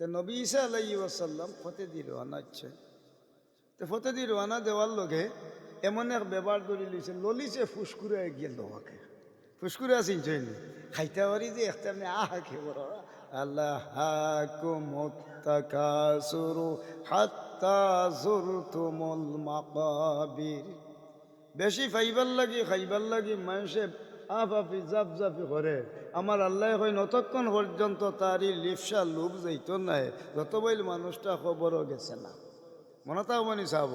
তো নবী ঈসা আলাই ওয়াসাল্লাম ফতে দি রোহানা হচ্ছে। তো ফতে দি রোহানা দেওয়ার লগে এমন এক ব্যবহার করে লইছে, ললিছে ফুসকুরে গিয়ে লোহাকে। ফুসকুরে আছি চইনি খাইতে পারি যে একটা আমি আহা খেয়ে বড়। বেশি ফাইবার লাগি, খাইবার লাগি মানুষে আফাফি জাপ জাপি করে। আমার আল্লাহ হয় নতক্ষণ পর্যন্ত তারই লিপসা লোভ যাইত নাই যত বইল মানুষটা খবরও গেছে না। মনতাও মানি চাব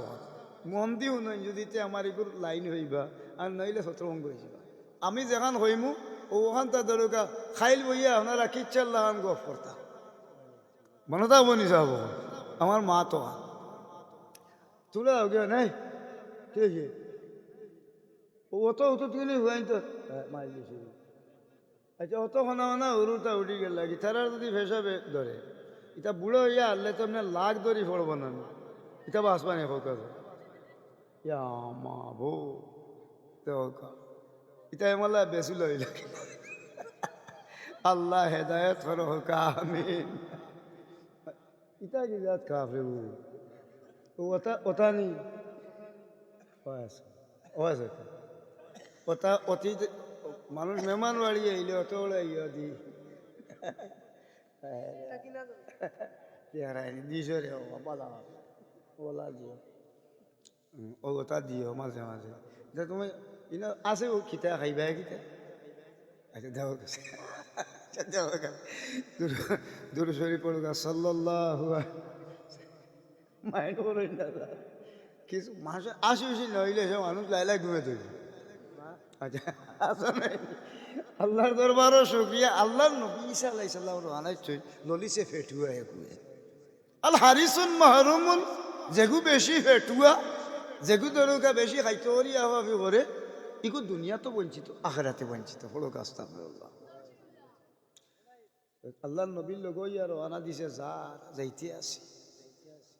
মন দিও নয় যদি আমার এগুলো লাইন হইবা, আর নইলে শত্রুভঙ্গ হয়েছিবা আমি যেখান হইমু ওখান তা দরকা খাইল বইয়া আপনারা কিচ্ছার লাগান গফ করতাম মনতাও মানি চাব আমার মা তো তুলে নাই? ঠিক আছে অত তুই হুয়াই তো মারি দিছি। আচ্ছা অত খানা খানা উরুটা উঠি গেল তারা যদি ফেসাবে ধরে। ইটা বুড়ো হইয়া আনলে তো আপনার লাখ ধরি পড়ব না। ইটা বাসবানি হোক ইয়া মা ভো ইটা এমলা বেশি লইল আল্লাহ হেদায়ত কর হোক আমিন। ইটা কি জাত কাফরে ওটা ওটা নি? ও আছে ও আছে ওটা অতীত মানুষ মেহমান বাড়ি আইলে অত বড় ইয়া দি দিছো রে বাবা ওলা দিও। ও ওটা দিও মাঝে মাঝে যে তুমি ইনা আছে ও খিতা খাইবা খিতা? আচ্ছা দেও। গেছে আচ্ছা দেও। দূর শরীর পড়ুক সাল্লাহ মাইন্ড করুন দাদা কিছু মানুষ আসি নইলে সে মানুষ লাইলাই ঘুমে থাকবে আচ্ছা আল্লাহর দরবারও শুক্রিয়া। আল্লাহর নবী ঈসা আলাই সাল্লাম আনাইছই নলিসে ফেটুয়া একুয়ে আল হারিসুন মাহরুমুন, যেগু বেশি ফেটুয়া, যেগু দরকা বেশি খাইতে আভাবি করে ইকু দুনিয়া তো বঞ্চিত, আখেরাতে বঞ্চিত। হলো কাস্তা আল্লাহ আল্লাহর নবীর লোক আর আনা দিছে যার, যাইতে আছে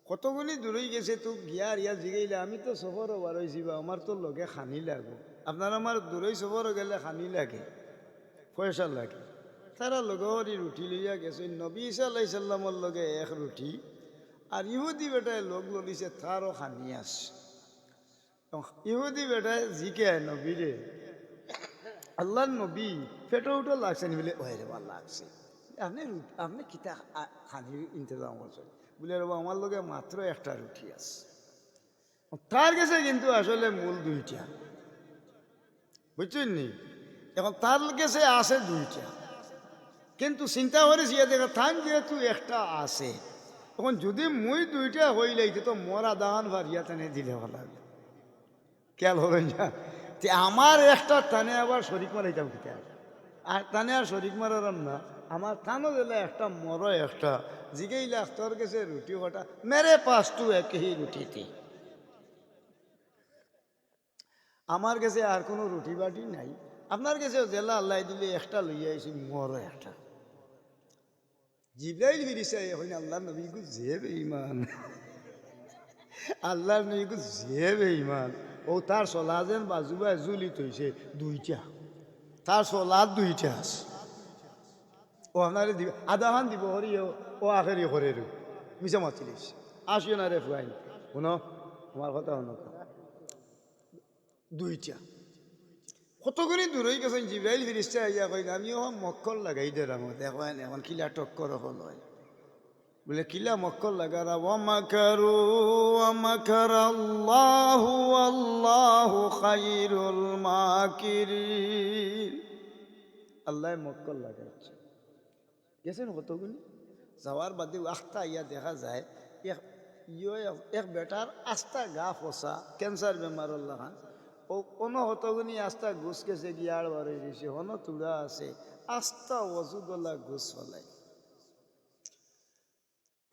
কতগুলি দূরই গেছে তোক গিয়ার ইয়া জিগাইলে, আমি তো সফরও বার হয়েছি বা আমার তো লগে খানি লাগবো আপনার আমার দূরই সফরও গেলে খানি লাগে, পয়সা লাগে। তারা লগরি রুটি লইয়া গেছে। নবী সাল্লামর লগে এক রুটি, আর ইহুদি বেটায় লগ ললিছে তারও খানি আছে। ইহুদি বেটায় জিকে নবীরে আল্লাহ নবী ফেটো উঠো লাগছে নি বলে ওই রে লাগছে। আপনি আপনি কিতা খানির ইন্তজাম করছেন? বলে রব আমার লগে মাত্র একটা রুটি আছে। তার কাছে কিন্তু আসলে মূল দুইটা। বুঝছেন নি এখন তার কাছে আছে দুইটা। কিন্তু চিন্তা করেছি দেখা, থান যেহেতু একটা আছে এখন যদি মুই দুইটা হইলেই, তো মরা দান ভারিয়া টানে দিলে ভালো খেয়াল হবে না? তে আমার একটা টানে আবার শরিক মারাইতাম কিতা আর টানে আর শরিক মারার না। আমার থানো দিলে একটা মর একটা, জিগেইলে তোর কাছে রুটি কটা মেরে পাস তু একই রুটিতে। আমার কাছে আর কোনো রুটি বাটি নাই। আপনার কাছে জেলা আল্লাহ দিলে একটা লইয়া আইসি মর একটা। জিব্রাইল ফিরিছে, হইন আল্লাহ নবী গু যে বেঈমান। আল্লাহর নবী গু যে বেঈমান। ও তার সলাজেন বাজুবাই জুলি তৈছে দুইটা। তার সলাদ দুইটা আছে। ও আপনারে দিব আধাহান দিব হরি ও আখেরি করে রে মিশা মাতিলিস আসিও না রে ফুয়াইন। শুনো, আমার কথা শুনো। দুইটা। কতগুলি দূর হয়ে গেছেন জিব্রাইল ফিরিস্তা আইয়া কই আমিও মক্কল লাগাই দে রামো দেখেন এখন কিলা টক্কর হল বলে, কিলা মক্কল লাগারা ওয়ামাকারু ওয়ামাকার আল্লাহু আল্লাহু খাইরুল মাকিরিন আল্লাহ মক্কল লাগাচ্ছে গেছেন কতগুলি যাওয়ার বাদে আখটা ইয়া দেখা যায়। এক ইয়ে এক বেটার আস্তা গা ফসা ক্যান্সার বেমার আল্লাহ কোনো হতগুনি আস্তা ঘুষ গেছে গিয়ার বারে দিছে হন তুড়া আছে। আস্তা ওজুদলা ঘুষ ফলাই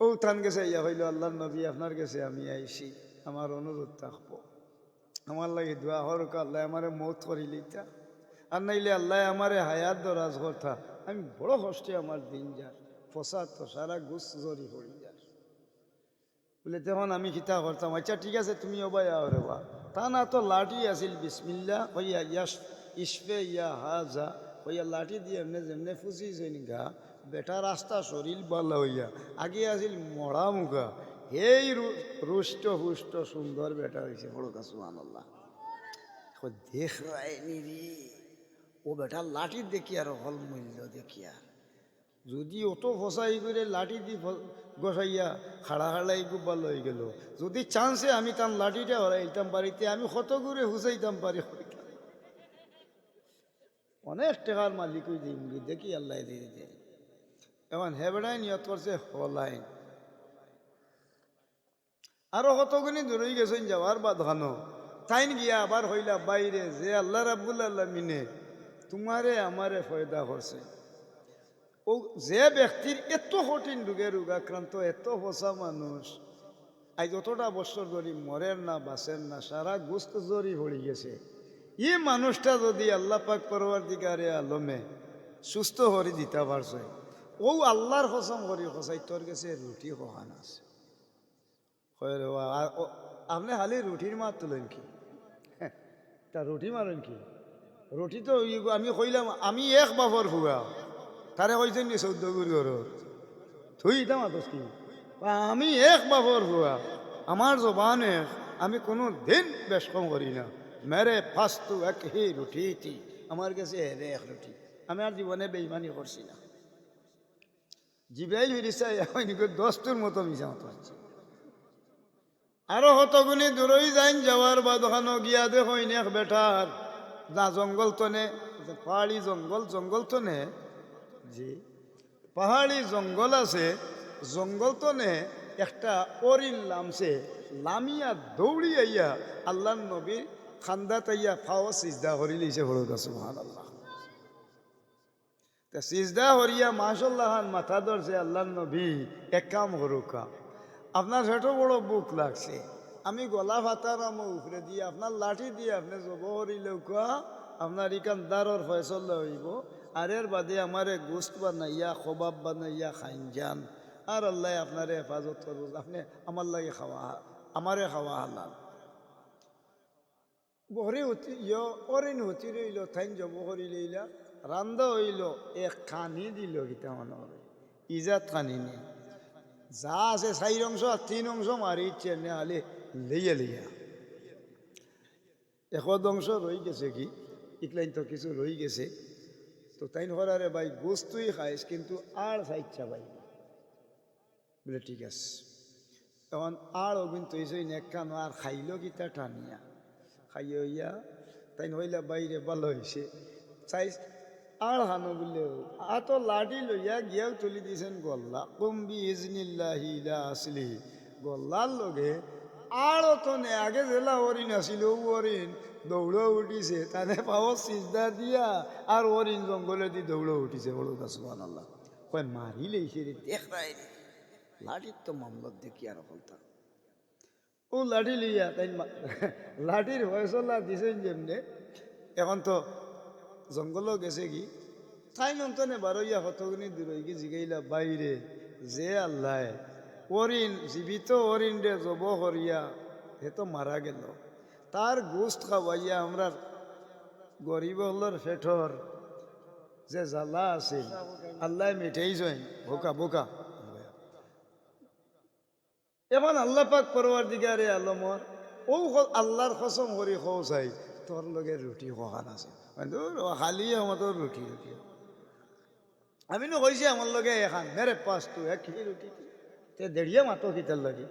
ও থান গেছে ইয়া হইল আল্লাহ নবী, আপনার কাছে আমি আইছি। আমার অনুরোধ থাকব। আমার লাগে দোয়া হরক আল্লাহ আমারে মৌত করিলি তা আর নাইলে আল্লাহ আমারে হায়াত দরাজ কথা আমি বড় কষ্টে আমার দিন যার ফসাদ তো সারা গুছ জরি পড়ি যার বলে তখন আমি খিতা করতাম? আচ্ছা ঠিক আছে তুমি ওবাই আও রে বা। তা না তো লাঠি আছিল বিসমিল্লা হইয়া ইয়াস ইসফে ইয়া হাজা হইয়া লাঠি দিয়ে এমনি যেমনি ফুসি জৈন গা বেটা রাস্তা শরীর ভালো হইয়া, আগে আছিল মরা মুখা এই রুষ্ট পুষ্ট সুন্দর বেটা হয়েছে বড় কাসুমান আল্লাহ দেখ রে। ও বেটা লাঠি দেখি আর হল মূল্য দেখি আর। যদি অত ফসাই করে লাঠি দি গসাইয়া খাড়া খাড়াই গুব্বা লই গেল। যদি চান্সে আমি তার লাঠিটা হরাইতাম বাড়িতে আমি কত করে হুসাইতাম পারি। অনেক টাকার মালিক দেখি আল্লাহ দিয়ে এখন হেবেড়াই নিয়ত করছে হলাইন আরও কতগুনি দূরই গেছেন যাওয়ার বা ধানো তাইন গিয়া আবার হইলা বাইরে যে আল্লাহ রাব্বুল আল্লাহ মিনে তোমারে আমারে ফয়দা করছে ও যে ব্যক্তির এত কঠিন রোগে রোগাক্রান্ত, এত ফসা মানুষ, আজ যতটা বছর ধরে মরেন না বাঁচেন না, সারা গোস্ত জরি পড়ে গেছে। ই মানুষটা যদি আল্লাহ পাক করবার দিকারে আলমে সুস্থ করে দিতে পারছে, ও আল্লাহর হসম করি হসাই তোর কাছে রুটি হহান আছে। আপনি খালি রুটির মার তুলেন কি? তা রুটি মারেন কি? রুটি তো, আমি কইলাম, আমি এক বাপর হুয়া তারে কইছেন নি চৌদ্দ গুর ঘরর থুই দাম কি? বা আমি এক বাপর হুয়া আমার জবান আমি কোনো দিন বেশ কম করি না। মেরে ফাস্তু এক হি রুটি থি আমার কাছে হেরে এক রুটি আমি আর জীবনে বেইমানি করছি না। জিব্রাইল ফিরিস্তাই দশটোর মতো মিশা মতো হচ্ছে আরও হতগুনি দূরই যাইন যাওয়ার বাদখানো গিয়া দেখইন এক বেটার না জঙ্গল তনে পাহাড়ি জঙ্গল জঙ্গল তনে জি। পাহাড়ি জঙ্গল আছে, জঙ্গল তো নে, একটা অরিন লামছে লামিয়া দৌড়ি আইয়া আল্লাহ নবীর খান্দা তাইয়া ফাও সিজদা হরি লইছে হলো সুবহান আল্লাহ তা সিজদা হরিয়া মাশাল্লাহান মাথা ধরছে আল্লাহ নবী, এক কাম হরুকা আপনার সেটা বড় বুক লাগছে। আমি গলা ভাতার আমার উপরে দিয়ে আপনার লাঠি দিয়ে আপনি জব হরিলেও কোয়া, আপনার ইকান দারর ফয়সল হইব। আর এর বাদে আমারে গোস্ত বানাইয়া, খবাব বানাইয়া খাইন যান। আর আল্লাহ আপনারে হেফাজত করব। আপনি আমার লাগে খাওয়া আমারে খাওয়া হালাল। বহরে হতি, ইয় অরেন হতি রইল থাইন জব হরি লইলা। রান্ধ হইল, এক খানি দিল গীতা মানর ইজাত খানি নি। যা আছে চারি অংশ আর তিন অংশ মারি ইচ্ছে নেহালে লইয়া লইয়া। একদ অংশ রই গেছে কি? ইকলাইন তো কিছু রই গেছে। তো তাইন হরারে ভাই, গোস্তুই খাইস, কিন্তু আর চাইচ্ছা ভাই। বলে, ঠিক আছে। তখন আর অগুন তৈছই নেকানো আর খাইল কিতা টানিয়া। খাইয়ে হইয়া তাই হইলা বাইরে ভালো হয়েছে চাই আর হানো বললে আ তো লাঠি লইয়া গিয়াও তুলি দিয়েছেন গল্লা। কুম্বি ইজনিল্লাহি আসলি গল্লার লগে তো নে আগে জেলা অরিন আসিল অরিন দৌড়ো উঠিছে। তাদের পাও সিজদা দিয়া আর অরিন জঙ্গলে দি দৌড়ো উঠিছে বড় কাসুয়ান আল্লাহ কয় মারি লইছে রে দেখ রায় রে লাঠির তো মামলত দেখি আর বলতাম। ও লাঠি লইয়া তাই লাঠির ফয়সলা দিছেন যেমনে, এখন তো জঙ্গলও গেছে কি? তাই নন্তনে বারইয়া কতগুনি দূর হয়ে জিগাইলা, বাইরে, যে আল্লাহ অরিন জীবিত অরিন রে জব করিয়া হে তো মারা গেল। তার গোস্ত খাওয়াইয়া আমরা গরিব হলর ফেঠর যে জ্বালা আছে আল্লাহ মিঠাইছেন বোকা বোকা। এখন আল্লাহ পাক দিকে আরে আলমর ও হ- আল্লাহর কসম করি খৌ চাই তোর লগে রুটি খোৱান আছে। খালি আমাদেৰ ৰুটি ৰুটি আমি নো কইছি আমাৰ লগে এখান পাস তু এক ৰুটি দেড়িয়া মাতো কিতার লাগে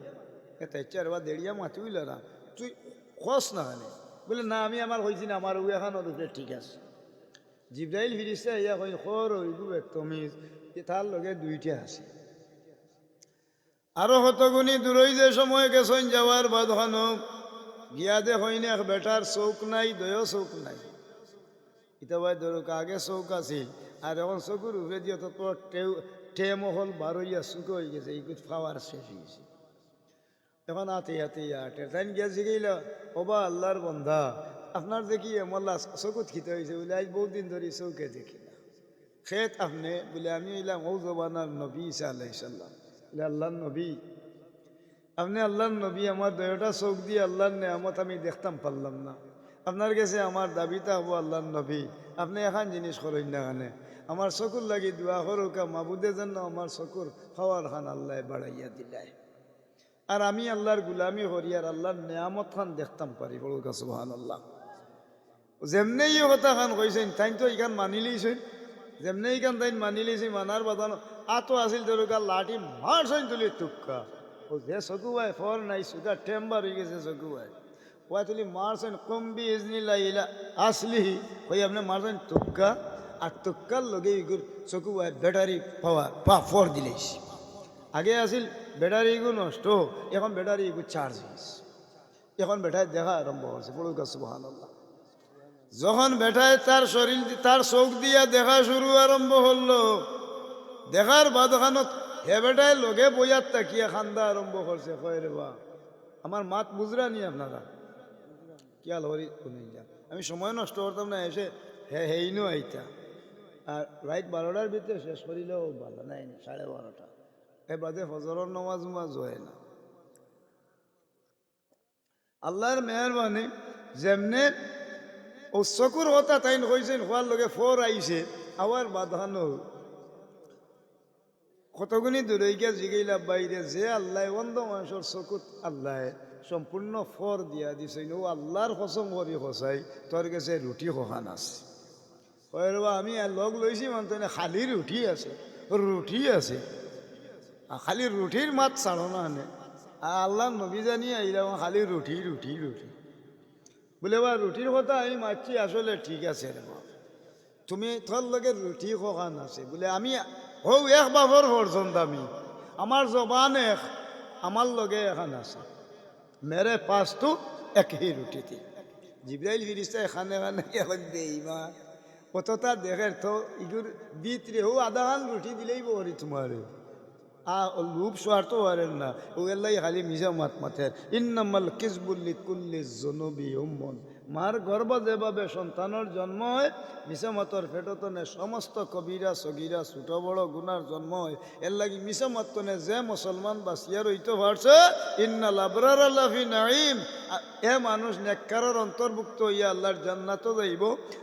তে চার বা দেড়িয়া মাতুই লরা তুই খস না খানে বলে না আমি আমার কইছি না আমার ও এখন রুটি ঠিক আছে জিব্রাইল ফিরিস্তা ইয়া কই খর হইব তমিজ তার লগে দুইটা আছে আরও হতগুনি দূরই যে সময় গেছেন যাওয়ার বাঁধানো গিয়া দে হইনি বেটার চৌক নাই দয় চৌক নাই ইটা ভাই ধরুক আগে চৌক আছিল আর এখন চকুর উপরে দিয়ে তো টেউ টে মহল বারইয়া চুক হয়ে গেছে এইগুলো ফাওয়ার শেষ হয়ে গেছে। এখন আতে আতে আটে তাই গিয়া জিগাইল ওবা আল্লাহর বন্ধা আপনার দেখি মোল্লা চকুত খিতে হয়েছে বলে, আজ বহুত দিন ধরে চৌকে দেখি না। খেত আপনি বলে, আমি এলাম ও জবানার নবী ইসা আল্লাহ বলে, আল্লাহর নবী, আপনি আল্লাহর নবী, আমার দয়টা চোখ দিয়ে আল্লাহর নেয়ামত আমি দেখতাম পারলাম না। আপনার কাছে আমার দাবিটা হব আল্লাহর নবী। আপনি এখন জিনিস করেন না খানে আমার চকুর লাগি দোয়া করুকা মাবুদে যেন আমার চকুর খাওয়ার খান আল্লাহ বাড়াইয়া দিলাই। আর আমি আল্লাহর গুলামি করি আর আল্লাহর নিয়ামত খান দেখতাম পারি বড়ুকা সুহান আল্লাহ যেমনি এই কথা খান কইছেন তাই তো ইখান মানি লইছেন। যেমনি ইখান তাই মানি লইছে মানার বাদানো আতো আছিল তোর লাঠি মারছেন তুলি টুক্কা। ও যে চকু ভাই ফর নাই সুগা টেম্বার হয়ে গেছে চকু ভাই ওয়া তুলি মারছেন, কম্বি ইজনিল্লা ইলা আসলি ওই আপনি মারছেন টুক্কা? আর টুক্কার লগে ইগুর চকু ব্যাটারি পাওয়ার পা ফর দিলেইস আগে আছিল ব্যাটারি ইগু নষ্ট, এখন ব্যাটারি ইগু চার্জ হয়েছে এখন বেটায় দেখা আরম্ভ হয়েছে বড় গাছ সুহান যখন বেটায় তার শরীর তার চোখ দিয়া দেখা শুরু আরম্ভ হলো, দেখার বাদখানত হে বেটায় লগে বইয়ার তাকিয়া খান্দা আরম্ভ করছে, কয় রে বা আমার মাত বুঝরা নি আপনারা? কিয়াল হরি আমি সময় নষ্ট করতাম না, এসে হে হেইনো আইতা। আর রাইট বারোটার ভিতরে শেষ করিলেও ভালো, নাই সাড়ে বারোটা। এ বাদে ফজরের নমাজ উমাজ হয় না। আল্লাহর মেহরবানি যেমনে ও চকুর কথা তাই কইছেন হওয়ার লগে ফোর আইছে, আবার বাধানো কতগুনি দূরৈকে জিগাইলা, বাইরে যে আল্লাহ, অন্ধ মানুষের চকুত আল্লাহ, সম্পূর্ণ ফর দিয়া দিছে ও আল্লাহর কসম করি সঁচাই তোর কাছে রুটি খোখান আছে। কয় রবা আমি লগ লইছি মানতে খালি রুটি আছে রুটি আছে। খালি রুটির মাত ছাড়ো না আর আল্লাহ নবী জানি আইলাম খালি রুটি রুটি রুটি বলে, বা রুটির কথা আমি মারছি আসলে ঠিক আছে রে তুমি তোর লগে রুটি খোকান আছে বলে, আমি হৌ এক বাবর পর্যন্ত আমি। আমার জবান এক আমার লগে এখন আছে মেরে পাস তো একই রুটিতে জিব্রাইল ফিরিস্তা এখানে এখানে এখন বেইমা। কতটা দেখে তো ইগুর হো আধা হান রুটি দিলেই বরি তোমার। আ লুপ তো হারেন না। ওগুলাই খালি মিজা মাত মাথের। ইন্নামাল কিসবুল্লি কুল্লি জনবি উম্মন। মার গর্ভ যেভাবে সন্তানের জন্ম হয়, মিশা মাতর ফেটতনে সমস্ত কবিরা, সগিরা ছোট বড় গুনার জন্ম হয়। এর লাগি মিশা মাতনে যে মুসলমান বাসিয়া রইতে পারছে ইন্নাল আবরার আল্লাফি নাইম এ মানুষ নেককারের অন্তর্ভুক্ত হইয়া আল্লাহর জান্নাতও যাইব।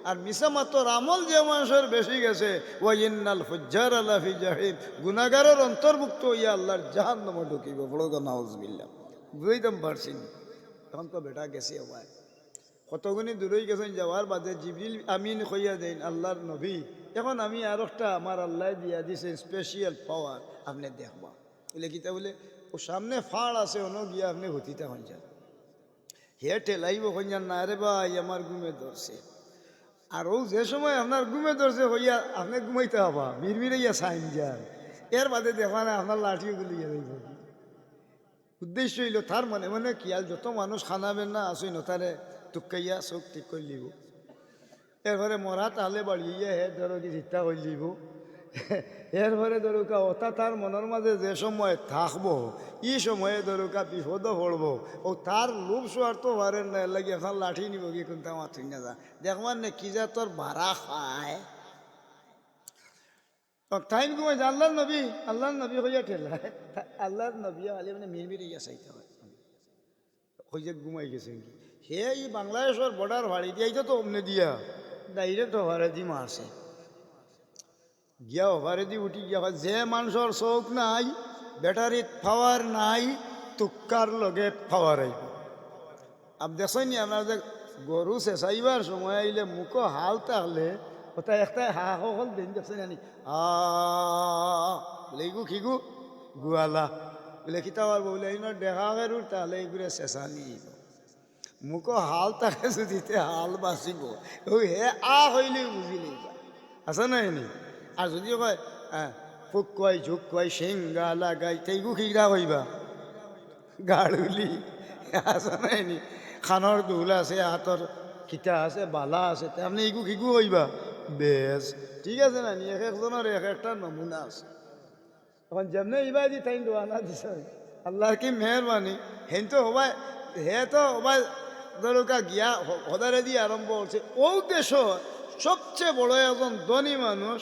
আর মিশা মাতর আমল যে মানুষের বেশি গেছে, ওয়া ইন্নাল ফুজ্জার আল্লাফি জাহিম। গুনাগারের অন্তর্ভুক্ত হইয়া আল্লাহর জাহান্নামে ঢুকিব। বড় নাউজবিল্লাহ। বুঝাইতাম পারছি না। এখন তো বেটা গেছে হওয়ায় কতগুনি দূরই গেছেন যাওয়ার বাদে জিবরিল আমিন কইয়া দেন, আল্লাহর নবী, এখন আমি আর একটা আমার আল্লাহ দিয়া দিছেন স্পেশাল পাওয়ার আপনি দেখবা। বলে কিতা বলে, ও সামনে ফাড় আছে, অন গিয়া আপনি হতিতে হন যান। হে ঠেলাইব হইয়া না রে ভাই, আমার ঘুমে ধরছে। আর ও যে সময় আপনার ঘুমে ধরছে হইয়া আপনি ঘুমাইতে হবা মিরমিরাইয়া সাইন যান। এর বাদে দেখা না, আপনার লাঠিও গুলিয়ে যাইব। উদ্দেশ্য হইল, তার মনে মনে কিয়াল যত মানুষ খানাবেন না আসই ন তারে টুকাইয়া চোখ ঠিক করে লিব? এরপরে মরা তাহলে বাড়িয়ে হে ধরো কি চিন্তা করে লিব? এরপরে ধরুকা ওটা তার মনের মাঝে যে সময় থাকব, ই সময়ে ধরুকা বিপদ পড়ব, ও তার লোভ স্বার্থ পারেন না এর লাগে এখন লাঠি নিব কি কোনটা মাথুই না যা। দেখবার নে কি যা তোর ভাড়া খায়। টাইম ঘুমাই আল্লাহর নবী আল্লাহর নবী হইয়া ঠেলা। আল্লাহর নবী আলি মানে মিরমির ইয়া চাইতে হয়। হইয়া ঘুমাই গেছে কি সে এই বাংলাদেশের বর্ডার ভাড়ি দিয়াইতো তো অমনে দিয়া। ডাইরেক্ট ওভারে দি মারছে গিয়া ওভারে দি উঠি গিয়া যে মানুষের চোখ নাই ব্যাটারিত পাওয়ার নাই, তুক্কার লগে পাওয়ার আইব। আপ দেখছেন আপনার যে গরু চেঁচাইবার সময় আইলে মুখ হাল তাহলে, ওটা একটা হা সকল দিন দেখছেন আনি। আ, বলে, ইগু খিগু, গুয়ালা। বলে পারব বলে দেখা গেরুর তাহলে এগুলো চেঁচানি। মুখ হাল তাকে যদিতে হাল বাঁচিব ও হে আ হইলে বুঝিলে আছে না? এনে আর যদি কয় ফুক কয় ঝুক কয় সিংগা লাগাই তেইগু খিগা হইবা গাড়ুলি আছে না? এনে খানৰ দুল আছে, হাতৰ কিতা আছে, বালা আছে তে আপনি ইগু খিগু হইবা বেশ ঠিক আছে না নি? এক একজনের এক একটা নমুনা আছে। এখন যেমনে ইবা দি তাই দোয়ানা দিছে। আল্লাহর কি মেহরবানি হেন তো হবাই হে তো হবাই ধরুকা গিয়া হদারে দিয়ে আরম্ভ হচ্ছে ও দেশ সবচেয়ে বড় একজন ধনী মানুষ,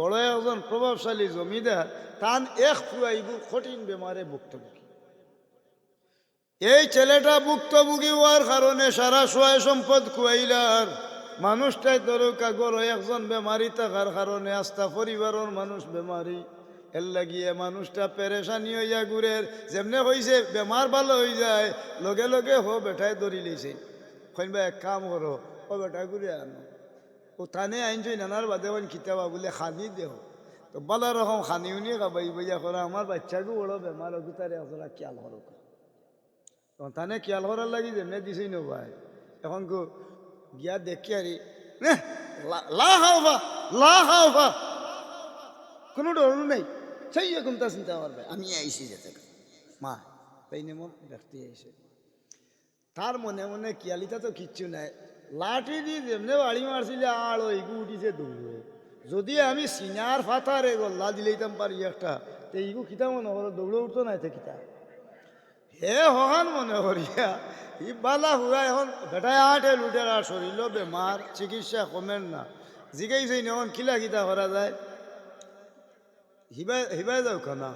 বড় একজন প্রভাবশালী জমিদার, তান এক ফুয়াইবু কঠিন বেমারে ভুক্তভোগী। এই ছেলেটা ভুক্তভোগী হওয়ার কারণে সারা সোয়াই সম্পদ খুয়াইলার। মানুষটাই দরকার গরো একজন বেমারি থাকার কারণে আস্থা পরিবারের মানুষ বেমারি। এর লাগিয়ে মানুষটা পেরেশানি হইয়া ঘুরের। যেমনে হইছে, বেমার ভালো হয়ে যায়। লগে লগে হো বেটায় ধরি লইছে। কইবা এক কাম করো, ও বেটা ঘুরে আনো। ও তানে আইনছই নানার বাদে ওন কিতাবা বলে খানি দেহ তো বালা রকম খানি উনি খাবাই বইয়া করা, আমার বাচ্চাকে বড় বেমার অগুতারে আসলে খেয়াল করো তখন তানে খেয়াল করার লাগি যেমনে দিছেই নো ভাই। এখন কো, গিয়া দেখি আরি লা হাওফা লা হাওফা। কোনো ডর নেই। সেই রকম তা চিন্তা করবে আমি আইসি যেতে মা, তাই নে মোর দেখতে আইসে তার মনে মনে কিয়ালিটা তো কিচ্ছু নাই। লাঠি দিয়ে যেমনে বাড়ি মারছিল আড় ওইগু উঠিছে দৌড়ে। যদি আমি সিনার ফাতারে গল্লা দিলেইতাম পারি একটা, তো এইগু কিতা মনে করো, দৌড়ে উঠতো না এতে কিতা? হে হহান মনে করিয়া, ই বালা হুয়া এখন বেটায় আটে লুটে আর শরীর বেমার, চিকিৎসা কমেন না। জিগাইছে এখন, কিলা কিতা করা যায়? হিবাই হিবাই যাও খানা।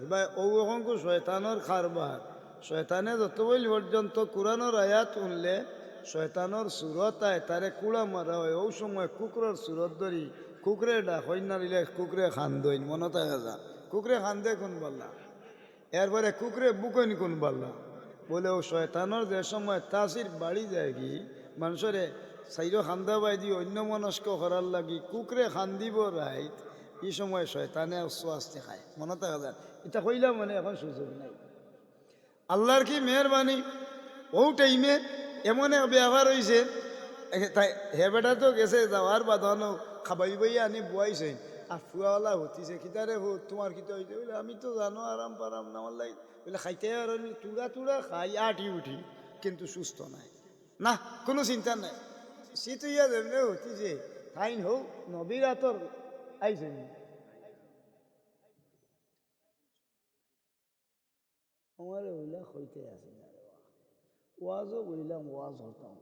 হিবাই অঙ্কু শয়তানোর খারবার শয়তানে যত বইল পর্যন্ত কোরআনোর আয়াত শুনলে শয়তানোর সুরত আয় তারে কুড়া মারা হয়। ও সময় কুকুরের সুরত ধরি কুকুরে ডাক হইন না দিলে কুকুরে খান দইন মনত যা। কুকুরে খান দে কোন বললা এরপরে কুকুরে বুকইন কোন বললা বলে ও শয়তানোর যে সময় তাসির বাড়ি যায় কি মানুষরে সাইরো খান্দা বাই দি অন্য মনস্ক করার লাগি কুকুরে খান্দিব রাইত এই সময় শয়তানে আস্তে খায় মনে থাকা যায় এটা কইলাম মানে এখন সুযোগ নাই। আল্লাহর কি মেহরবানি? ও টাইমে এমন ব্যবহার হয়েছে তাই হে বেটা তো গেছে যাওয়ার বাঁধানো খাবাই বই আনি বুয়াইছে আর ফুয়াওয়ালা হতিছে কিতারে হো, তোমার কিতা হইতে বলে আমি তো জানো, আরাম পারাম না, আমার লাই বলে খাইতে আর তুড়া তুড়া খাই, আটি উঠি, কিন্তু সুস্থ নাই। না, কোনো চিন্তা নাই। সে তো ইয়া যেমনে হতিছে, ফাইন হোক নবীর আইছে আমার ওইলা হইতে আছে না। ওয়াজও বললাম ওয়াজ হতাম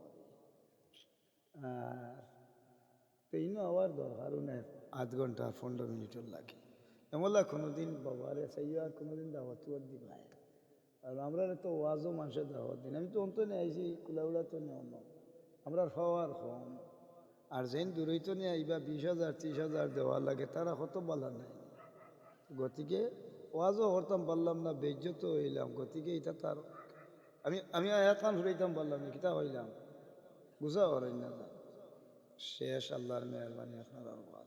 আর তেইনও আবার দরকারও নেই আধ ঘণ্টা পনেরো মিনিটের লাগে এমলা কোনোদিন বাবারে চাইও আর কোনোদিন দাওয়াত তুয়ার দিবাই আর আমরা তো ওয়াজও মানুষের দাওয়াত দিন আমি তো অন্ত নিয়ে আইছি কুলাউলা তো নেও না আমরা খাওয়ার কম আর যেন দূরই তো নিয়ে আইবা বিশ হাজার, ত্রিশ হাজার দেওয়া লাগে, তারা কত বলা নাই। গতিকে ওয়াজও করতাম পারলাম না বেজ্যত হইলাম। গতিকে এটা তার আমি আমি আয়াত হইতাম পারলাম না, কিতা হইলাম? বুঝা হরেন না। শেষ আল্লাহর মেহরবানি আপনার ওয়াজ